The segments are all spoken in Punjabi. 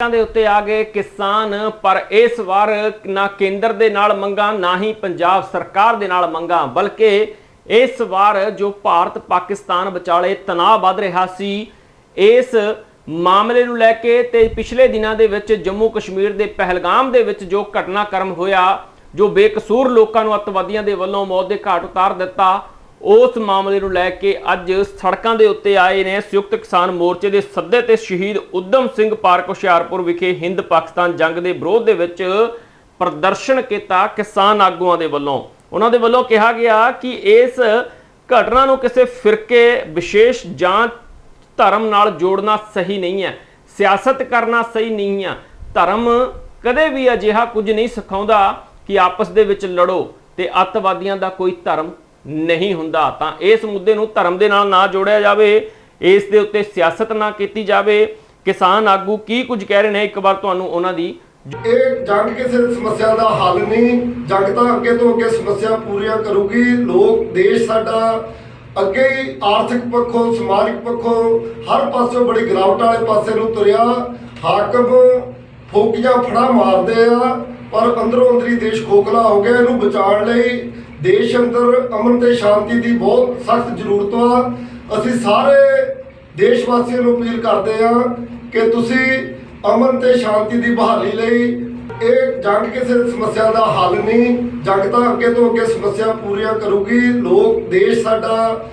ਮੰਗਾਂ ਦੇ ਉੱਤੇ ਆ ਗਏ ਕਿਸਾਨ, ਪਰ ਇਸ ਵਾਰ ਨਾ ਕੇਂਦਰ ਦੇ ਨਾਲ ਮੰਗਾਂ, ਨਾ ਹੀ ਪੰਜਾਬ ਸਰਕਾਰ ਦੇ ਨਾਲ ਮੰਗਾਂ, ਬਲਕਿ ਇਸ ਵਾਰ ਜੋ ਭਾਰਤ ਪਾਕਿਸਤਾਨ ਵਿਚਾਲੇ ਤਣਾਅ ਵੱਧ ਰਿਹਾ ਸੀ, ਇਸ ਮਾਮਲੇ ਨੂੰ ਲੈ ਕੇ ਤੇ ਪਿਛਲੇ ਦਿਨਾਂ ਦੇ ਵਿੱਚ ਜੰਮੂ ਕਸ਼ਮੀਰ ਦੇ ਪਹਿਲਗਾਮ ਦੇ ਵਿੱਚ ਜੋ ਘਟਨਾਕ੍ਰਮ ਹੋਇਆ, ਜੋ ਬੇਕਸੂਰ ਲੋਕਾਂ ਨੂੰ ਅੱਤਵਾਦੀਆਂ ਦੇ ਵੱਲੋਂ ਮੌਤ ਦੇ ਘਾਟ ਉਤਾਰ ਦਿੱਤਾ ਉਸ ਮਾਮਲੇ ਨੂੰ ਲੈ ਕੇ ਅੱਜ ਸੜਕਾਂ ਦੇ ਉੱਤੇ ਆਏ ਨੇ ਸੰਯੁਕਤ ਕਿਸਾਨ ਮੋਰਚੇ ਦੇ ਸੱਦੇ ਤੇ ਸ਼ਹੀਦ ਉਦਮ ਸਿੰਘ ਪਾਰਕ ਹੁਸ਼ਿਆਰਪੁਰ ਵਿਖੇ ਹਿੰਦ ਪਾਕਿਸਤਾਨ ਜੰਗ ਦੇ ਵਿਰੋਧ ਦੇ ਵਿੱਚ ਪ੍ਰਦਰਸ਼ਨ ਕੀਤਾ ਕਿਸਾਨ ਆਗੂਆਂ ਦੇ ਵੱਲੋਂ। ਉਹਨਾਂ ਦੇ ਵੱਲੋਂ ਕਿਹਾ ਗਿਆ ਕਿ ਇਸ ਘਟਨਾ ਨੂੰ ਕਿਸੇ ਫਿਰਕੇ ਵਿਸ਼ੇਸ਼ ਜਾਂ ਧਰਮ ਨਾਲ ਜੋੜਨਾ ਸਹੀ ਨਹੀਂ ਹੈ, ਸਿਆਸਤ ਕਰਨਾ ਸਹੀ ਨਹੀਂ ਹੈ। ਧਰਮ ਕਦੇ ਵੀ ਅਜਿਹਾ ਕੁਝ ਨਹੀਂ ਸਿਖਾਉਂਦਾ ਕਿ ਆਪਸ ਦੇ ਵਿੱਚ ਲੜੋ ਤੇ ਅੱਤਵਾਦੀਆਂ ਦਾ ਕੋਈ ਧਰਮ ਨਹੀਂ ਹੁੰਦਾ, ਤਾਂ ਇਸ ਮੁੱਦੇ ਨੂੰ ਧਰਮ ਦੇ ਨਾਲ ਨਾ ਜੋੜਿਆ ਜਾਵੇ, ਇਸ ਦੇ ਉੱਤੇ ਸਿਆਸਤ ਨਾ ਕੀਤੀ ਜਾਵੇ। ਕਿਸਾਨ ਆਗੂ ਕੀ ਕੁਝ ਕਹਿ ਰਹੇ ਨੇ? ਇੱਕ ਵਾਰ ਤੁਹਾਨੂੰ ਉਹਨਾਂ ਦੀ ਇਹ ਜੰਗ ਕਿਸੇ ਸਮੱਸਿਆ ਦਾ ਹੱਲ ਨਹੀਂ, ਜੰਗ ਤਾਂ ਅੱਗੇ ਤੋਂ ਅੱਗੇ ਸਮੱਸਿਆ ਪੂਰੀਆਂ ਕਰੂਗੀ। ਲੋਕ, ਦੇਸ਼ ਸਾਡਾ ਅੱਗੇ ਆਰਥਿਕ ਪੱਖੋਂ, ਸਮਾਜਿਕ ਪੱਖੋਂ ਹਰ ਪਾਸੇ ਬੜੀ ਗਿਰਾਵਟ ਵਾਲੇ ਪਾਸੇ ਨੂੰ ਤੁਰਿਆ। ਹਾਕਮ ਫੋਕੀਆਂ ਫੜਾ ਮਾਰਦੇ ਆ, ਪਰ ਅੰਦਰੋਂ ਅੰਦਰੀ ਦੇਸ਼ ਖੋਖਲਾ ਹੋ ਗਿਆ। ਇਹਨੂੰ ਬਚਾਉਣ ਲਈ ਦੇਸ਼ ਅੰਦਰ ਅਮਨ ਤੇ ਸ਼ਾਂਤੀ ਦੀ ਬਹੁਤ ਸਖਤ ਜ਼ਰੂਰਤ ਆ। ਅਸੀਂ ਸਾਰੇ ਦੇਸ਼ ਵਾਸੀਆਂ ਨੂੰ ਅਪੀਲ ਕਰਦੇ ਆ ਕਿ ਤੁਸੀਂ ਅਮਨ ਤੇ ਸ਼ਾਂਤੀ ਦੀ ਬਹਾਲੀ ਲਈ ਇਹ ਜੰਗ ਕਿਸੇ ਸਮੱਸਿਆ ਦਾ ਹੱਲ ਨਹੀਂ, ਜੰਗ ਤਾਂ ਅੱਗੇ ਤੋਂ ਅੱਗੇ ਸਮੱਸਿਆ ਪੂਰੀਆਂ ਕਰੂਗੀ। ਲੋਕ, ਦੇਸ਼ ਸਾਡਾ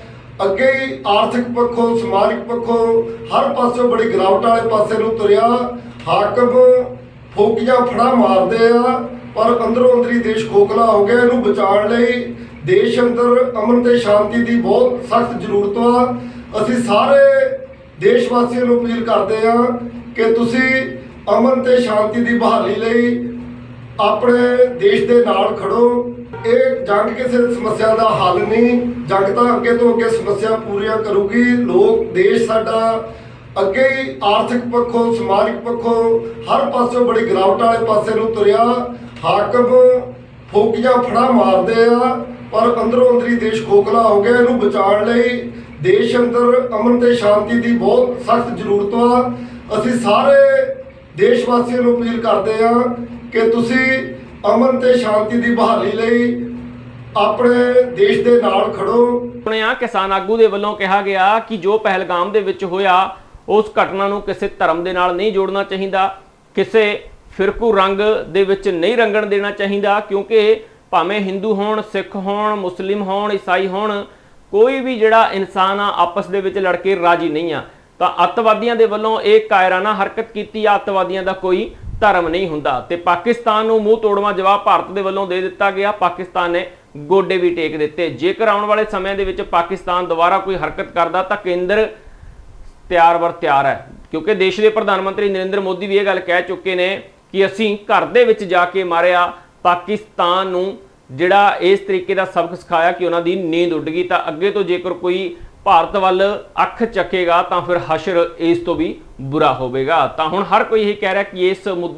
ਅੱਗੇ ਹੀ ਆਰਥਿਕ ਪੱਖੋਂ, ਸਮਾਜਿਕ ਪੱਖੋਂ ਹਰ ਪਾਸਿਓਂ ਬੜੀ ਗਿਰਾਵਟ ਵਾਲੇ ਪਾਸੇ ਨੂੰ ਤੁਰਿਆ। ਹਾਕਮ ਫੋਕੀਆਂ ਫੜਾ ਮਾਰਦੇ ਆ। ਪਰ ਅੰਦਰੋਂ ਅੰਦਰੀ ਦੇਸ਼ ਖੋਖਲਾ ਹੋ ਗਿਆ, ਇਹਨੂੰ ਬਚਾਉਣ ਲਈ ਦੇਸ਼ ਅੰਦਰ ਅਮਨ ਤੇ ਸ਼ਾਂਤੀ ਦੀ ਬਹੁਤ ਸਖਤ ਜ਼ਰੂਰਤ ਆ। ਅਸੀਂ ਸਾਰੇ ਦੇਸ਼ ਵਾਸੀਆਂ ਨੂੰ ਅਪੀਲ ਕਰਦੇ ਆ ਕਿ ਤੁਸੀਂ ਅਮਨ ਤੇ ਸ਼ਾਂਤੀ ਦੀ ਬਹਾਲੀ ਲਈ ਆਪਣੇ ਦੇਸ਼ ਦੇ ਨਾਲ ਖੜੋ। ਇਹ ਜੰਗ ਕਿਸੇ ਸਮੱਸਿਆ ਦਾ ਹੱਲ ਨਹੀਂ। ਜੰਗ ਤਾਂ ਅੱਗੇ ਤੋਂ ਅੱਗੇ ਸਮੱਸਿਆ ਪੂਰੀਆਂ ਕਰੂਗੀ। ਲੋਕ, ਦੇਸ਼ ਸਾਡਾ ਅੱਗੇ ਹੀ ਆਰਥਿਕ ਪੱਖੋਂ, ਸਮਾਜਿਕ ਪੱਖੋਂ ਹਰ ਪਾਸਿਓਂ ਬੜੀ ਗਿਰਾਵਟ ਵਾਲੇ ਪਾਸੇ ਨੂੰ ਤੁਰਿਆ। ਹਾਕਮ ਫੋਕੀਆਂ ਫੜਾ ਮਾਰਦੇ ਆ, ਪਰ ਅੰਦਰੋਂ ਅੰਦਰੀ ਦੇਸ਼ ਖੋਖਲਾ ਹੋ ਗਿਆ। ਇਹਨੂੰ ਬਚਾਉਣ ਲਈ ਦੇਸ਼ ਅੰਦਰ ਅਮਨ ਤੇ ਸ਼ਾਂਤੀ ਦੀ ਬਹੁਤ ਸਖਤ ਜ਼ਰੂਰਤ ਆ। ਅਸੀਂ ਸਾਰੇ ਦੇਸ਼ ਵਾਸੀਆਂ ਨੂੰ ਅਪੀਲ ਕਰਦੇ ਆ ਕਿ ਤੁਸੀਂ ਅਮਨ ਤੇ ਸ਼ਾਂਤੀ ਦੀ ਬਹਾਲੀ ਲਈ ਆਪਣੇ ਦੇਸ਼ ਦੇ ਨਾਲ ਖੜੋ। ਆਪਣੇ ਆ ਕਿਸਾਨ ਆਗੂ ਦੇ ਵੱਲੋਂ ਕਿਹਾ ਗਿਆ ਕਿ ਜੋ ਪਹਿਲਗਾਮ ਦੇ ਵਿੱਚ ਹੋਇਆ, ਉਸ ਘਟਨਾ ਨੂੰ ਕਿਸੇ ਧਰਮ ਦੇ ਨਾਲ ਨਹੀਂ ਜੋੜਨਾ ਚਾਹੀਦਾ, ਕਿਸੇ ਫਿਰਕੂ ਰੰਗ ਦੇ ਵਿੱਚ ਨਹੀਂ ਰੰਗਣ ਦੇਣਾ ਚਾਹੀਦਾ, ਕਿਉਂਕਿ ਭਾਵੇਂ ਹਿੰਦੂ ਹੋਣ, ਸਿੱਖ ਹੋਣ, ਮੁਸਲਿਮ ਹੋਣ, ਈਸਾਈ ਹੋਣ, ਕੋਈ ਵੀ ਜਿਹੜਾ ਇਨਸਾਨ ਆ, ਆਪਸ ਦੇ ਵਿੱਚ ਲੜ ਕੇ ਰਾਜੀ ਨਹੀਂ ਆ। ਤਾਂ ਅੱਤਵਾਦੀਆਂ ਦੇ ਵੱਲੋਂ ਇਹ ਕਾਇਰਾਨਾ ਹਰਕਤ ਕੀਤੀ ਆ ਅੱਤਵਾਦੀਆਂ ਦਾ ਕੋਈ ਧਰਮ ਨਹੀਂ ਹੁੰਦਾ। ਤੇ ਪਾਕਿਸਤਾਨ ਨੂੰ ਮੂੰਹ ਤੋੜਵਾ ਜਵਾਬ ਭਾਰਤ ਦੇ ਵੱਲੋਂ ਦੇ ਦਿੱਤਾ ਗਿਆ। ਪਾਕਿਸਤਾਨ ਨੇ ਗੋਡੇ ਵੀ ਟੇਕ ਦਿੱਤੇ। ਜੇਕਰ ਆਉਣ ਵਾਲੇ ਸਮੇਂ ਦੇ ਵਿੱਚ ਪਾਕਿਸਤਾਨ ਦੁਬਾਰਾ ਕੋਈ ਹਰਕਤ ਕਰਦਾ, ਤਾਂ ਕੇਂਦਰ ਤਿਆਰ ਵਰ ਤਿਆਰ ਹੈ। ਕਿਉਂਕਿ ਦੇਸ਼ ਦੇ ਪ੍ਰਧਾਨ ਮੰਤਰੀ ਨਰਿੰਦਰ ਮੋਦੀ ਵੀ ਇਹ ਗੱਲ ਕਹਿ ਚੁੱਕੇ ਨੇ ਕਿ ਅਸੀਂ ਘਰ ਦੇ ਵਿੱਚ ਜਾ ਕੇ ਮਾਰਿਆ, ਪਾਕਿਸਤਾਨ ਨੂੰ ਜਿਹੜਾ ਇਸ ਤਰੀਕੇ ਦਾ ਸਬਕ ਸਿਖਾਇਆ ਕਿ ਉਹਨਾਂ ਦੀ ਨੀਂਦ ਉੱਡ ਗਈ, ਤਾਂ ਅੱਗੇ ਤੋਂ ਜੇਕਰ ਕੋਈ ਭਾਰਤ ਵੱਲ ਅੱਖ ਚੱਕੇਗਾ, ਤਾਂ ਫਿਰ ਹਸ਼ਰ ਇਸ ਤੋਂ ਵੀ ਬੁਰਾ ਹੋਵੇਗਾ। ਤਾਂ ਹੁਣ ਹਰ ਕੋਈ ਇਹ ਕਹਿ ਰਿਹਾ ਕਿ ਇਸ ਮੁੱਦੇ